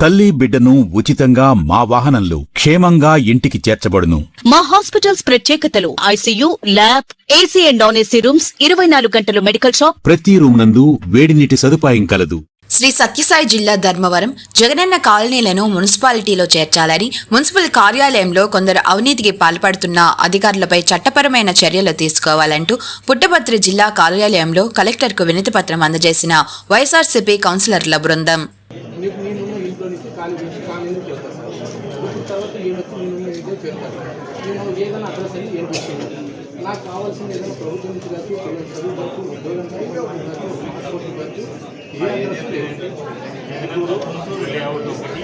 తల్లి బిడ్డను ఉచితంగా మా వాహనంలో క్షేమంగా ఇంటికి చేర్చబడును. మా హాస్పిటల్స్ ప్రత్యేకతలు ICU lab AC and non AC rooms ఇరవై నాలుగు గంటలు మెడికల్ షాప్. ప్రతి రూమ్ నందు వేడి నీటి సదుపాయం కలదు. శ్రీ సత్యసాయి జిల్లా ధర్మవరం జగనన్న కాలనీలను మున్సిపాలిటీలో చేర్చాలని మున్సిపల్ కార్యాలయంలో కొందరు అవినీతికి పాల్పడుతున్న అధికారులపై చట్టపరమైన చర్యలు తీసుకోవాలంటూ పుట్టపర్తి జిల్లా కార్యాలయంలో కలెక్టర్కు వినతిపత్రం అందజేసిన వైఎస్ఆర్సీపీ కౌన్సిలర్ల బృందం నీకు నేనున్న ఇంట్లో నుంచి ఖాళీ చేసి ఖాళీ నుంచి వెళ్తాను సార్ ఇప్పుడు తర్వాత నేను వచ్చి నేనున్న ఇంట్లో చేరుతాను నేను ఏదైనా అడ్రస్ అని ఏం చేసేది కావాల్సిన ఏదైనా ప్రభుత్వం నుంచి కాదు పిల్లల చదువు కాదు ఉద్యోగం కాదు ఏ అడ్రస్ లేదు గుంటూరు గుంటూరు లేఅవుట్ ఒకటి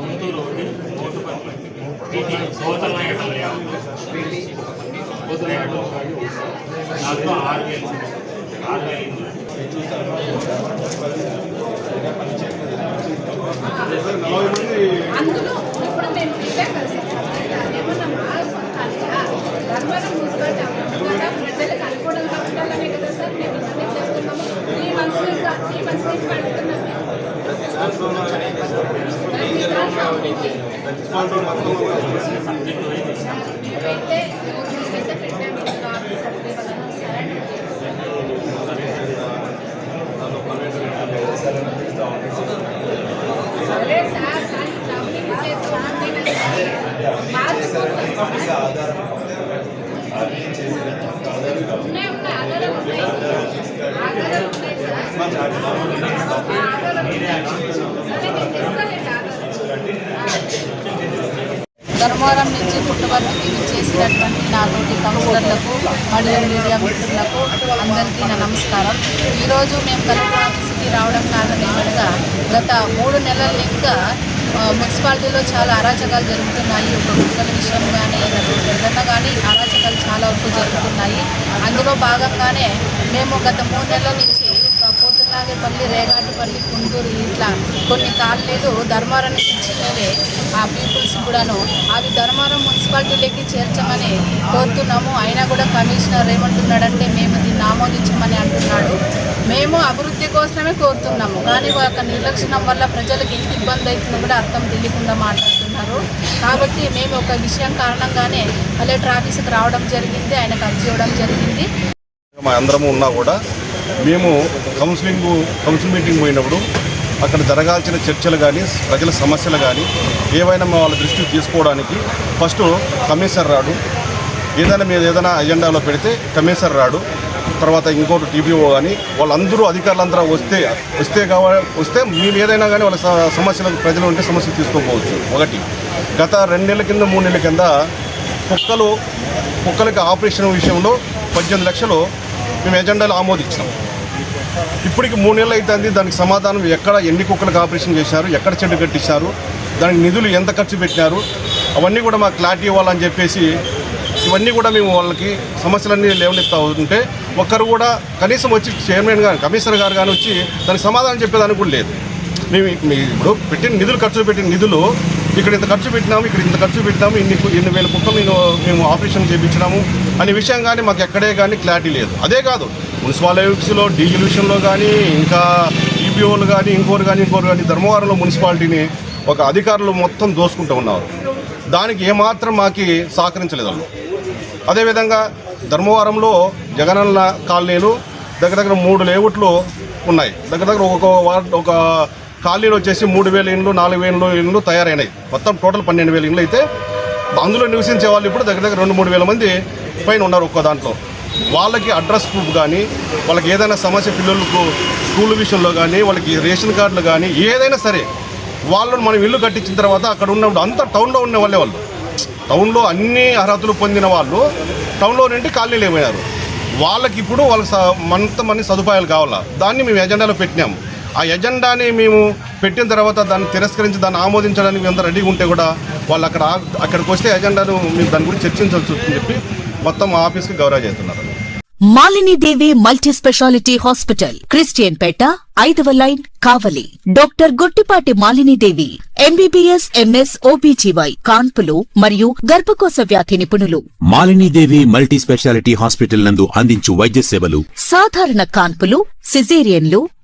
గుంటూరు ఒకటి కోటపల్లి ఇది కోతల నాయకుల లేఅవుట్ దాంట్లో ఆరు వేలు ఆరు వేలు అందులో ఇప్పుడు మేము ఇదే కలిసి ఏమన్నా మా సొంతాలుగా ధర్మవరం మున్సిపాలిటీ అవ్వకుండా ప్రజలకు అనుకూలంగా ఉండాలనే కదా సార్ మేము ఇవన్నీ చేస్తున్నాము ఈ మనసులో ఇంకా ఈ మనసులో ఇంకా అడుగుతున్నాం మేము. మేమైతే మేమైతే పెట్టాము ఇంకా ఆఫీసర్ ఇవ్వాలని సరెండర్ సరే సార్ కానీ అవినీతి చేసి మార్చుకోవాలి ఉన్నాయి ఉన్నాయి ఆధారాలు ఉన్నాయి ఆధారాలు ఉన్నాయి సార్ ఆధారాలు ఉన్నాయి సరే నేను తెస్తానండి ఆధారాలు ధర్మవరం నుంచి పుట్టవర్తికి చేసినటువంటి నాతోటి కౌన్సిలర్లకు మరియు మీడియా మిత్రులకు అందరికీ నా నమస్కారం. ఈరోజు మేము కలెక్టర్ ఆఫీస్కి రావడం కారణం గత మూడు నెలల ఇంకా మున్సిపాలిటీలో చాలా అరాచకాలు జరుగుతున్నాయి. ఒక గుర్తుల విషయం కానీ ఏదన్నా కానీ అరాచకాలు చాలా వరకు జరుగుతున్నాయి. అందులో భాగంగానే మేము గత మూడు నెలల నుంచి పోతులాగేపల్లి రేగాటిపల్లి గుంటూరు ఇట్లా కొన్ని కాలనీలు ధర్మారం నుంచి వేరే ఆ పీపుల్స్ కూడాను అవి ధర్మారం మున్సిపాలిటీలోకి చేర్చమని కోరుతున్నాము. అయినా కూడా కమిషనర్ ఏమంటున్నాడంటే మేము దీన్ని ఆమోదించమని అంటున్నాడు. మేము అభివృద్ధి కోసమే కోరుతున్నాము. కానీ ఒక నిర్లక్ష్యం వల్ల ప్రజలకు ఎంత ఇబ్బంది అవుతుందో కూడా అర్థం తెలియకుండా మాట్లాడుతున్నారు. కాబట్టి మేము ఒక విషయం కారణంగానే కలెక్టర్ ఆఫీస్కి రావడం జరిగింది. ఆయనకు అర్జీ ఇవ్వడం జరిగింది. మా అందరము ఉన్నా కూడా మేము కౌన్సిలింగ్ కౌన్సిల్ మీటింగ్ పోయినప్పుడు అక్కడ జరగాల్సిన చర్చలు కానీ ప్రజల సమస్యలు కానీ ఏవైనా మా వాళ్ళ దృష్టికి తీసుకోవడానికి ఫస్ట్ కమిషనర్ రాడు. ఏదైనా మీరు ఏదైనా అజెండాలో పెడితే కమిషనర్ రాడు. తర్వాత ఇంకోటి టీపీఓ కానీ వాళ్ళందరూ అధికారులందరూ వస్తే వస్తే కావాలి వస్తే మేము ఏదైనా కానీ వాళ్ళ సమస్యలకు ప్రజలు ఉంటే సమస్యలు తీసుకోకపోవచ్చు. ఒకటి. గత రెండు నెలల కింద మూడు నెలల కింద కుక్కలు కుక్కలకి ఆపరేషన్ విషయంలో పద్దెనిమిది లక్షలు మేము ఎజెండాలు ఆమోదించాం ఇప్పటికి మూడు నెలలు అవుతుంది దానికి సమాధానం ఎక్కడ ఎన్ని కుక్కలకు ఆపరేషన్ చేశారు ఎక్కడ చెడ్డు కట్టించారు దానికి నిధులు ఎంత ఖర్చు పెట్టినారు అవన్నీ కూడా మాకు క్లారిటీ ఇవ్వాలని చెప్పేసి ఇవన్నీ కూడా మేము వాళ్ళకి సమస్యలన్నీ లేవనెత్తా ఉంటే ఒక్కరు కూడా కనీసం వచ్చి చైర్మన్ గారు కమిషనర్ గారు కానీ వచ్చి దానికి సమాధానం చెప్పేదానికి కూడా లేదు. మేము మీ- ఇప్పుడు పెట్టిన నిధులు ఖర్చు పెట్టిన నిధులు ఇక్కడ ఇంత ఖర్చు పెట్టినాము ఇక్కడ ఇంత ఖర్చు పెట్టినాము ఇన్ని ఎన్ని ఇన్ని వేల కుక్కలు నేను మేము ఆపరేషన్ చేయించినాము అనే విషయం కానీ మాకు ఎక్కడే కానీ క్లారిటీ లేదు. అదే కాదు మున్సిపాలిటీస్లో డీజిల్ విషయంలో కానీ ఇంకా ఈపీఓలు కానీ ఇంకోరు కానీ ఇంకోరు కానీ ధర్మవరంలో మున్సిపాలిటీని ఒక అధికారులు మొత్తం దోసుకుంటూ ఉన్నారు. దానికి ఏమాత్రం మాకి సహకరించలేదు వాళ్ళు. అదేవిధంగా ధర్మవరంలో జగనన్న కాలనీలు దగ్గర దగ్గర మూడు లేఅవుట్లు ఉన్నాయి. దగ్గర దగ్గర ఒక వార్డ్ ఒక ఖాళీలు వచ్చేసి మూడు వేల ఇండ్లు నాలుగు వేల ఇండ్లు తయారైనాయి. మొత్తం టోటల్ పన్నెండు వేల ఇండ్లు అయితే అందులో నివసించే వాళ్ళు ఇప్పుడు దగ్గర దగ్గర రెండు మూడు వేల మంది పైన ఉన్నారు ఒక్కో దాంట్లో. వాళ్ళకి అడ్రస్ ప్రూఫ్ కానీ వాళ్ళకి ఏదైనా సమస్య పిల్లలకు స్కూల్ విషయంలో కానీ వాళ్ళకి రేషన్ కార్డులు కానీ ఏదైనా సరే వాళ్ళని మనం ఇల్లు కట్టించిన తర్వాత అక్కడ ఉన్నప్పుడు అంతా టౌన్లో ఉన్న వాళ్ళే వాళ్ళు. టౌన్లో అన్ని అర్హతలు పొందిన వాళ్ళు టౌన్లో నుండి ఖాళీలు ఏమైనారు? వాళ్ళకి ఇప్పుడు వాళ్ళకి స- మంత మంది సదుపాయాలు కావాలా? దాన్ని మేము ఎజెండాలో పెట్టినాం. ఆ ఎజెండాని మేము పెట్టిన తర్వాత దాన్ని తిరస్కరించి దాన్ని ఆమోదించడానికి మేము రెడీగా ఉంటే కూడా వాళ్ళు అక్కడ అక్కడికి వస్తే ఎజెండాను మేము దాని గురించి చర్చించాల్సి వస్తుందని చెప్పి మొత్తం ఆఫీస్కి గౌరవ చేస్తున్నారు. Malinidevi multi speciality hospital Christian Peta ఐదవ line Kavali. Doctor Guttipati Malinidevi MBBS MS OBGY కాన్పులు మరియు గర్భకోశ వ్యాధి నిపుణులు. మాలినీదేవి మల్టీ స్పెషాలిటీ హాస్పిటల్ నందు అందించు వైద్య సేవలు సాధారణ కాన్పులు సిజేరియన్లు